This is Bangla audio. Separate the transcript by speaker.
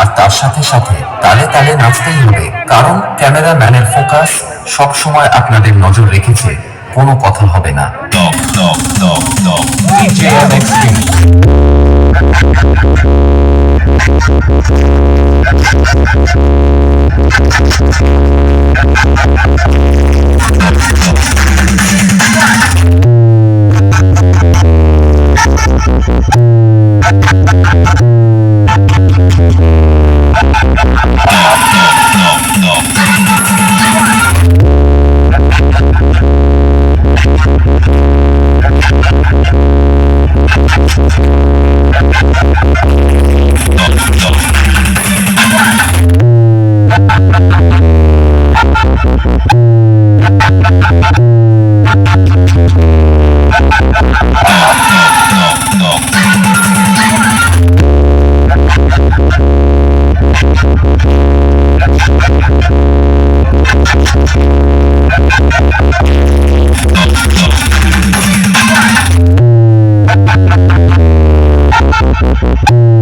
Speaker 1: আর তার সাথে সাথে তালে তালে নাচতেই হবে, কারণ ক্যামেরাম্যানের ফোকাস সব সময় আপনাদের নজর রেখেছে, কোনো কথা হবে না। Thank you.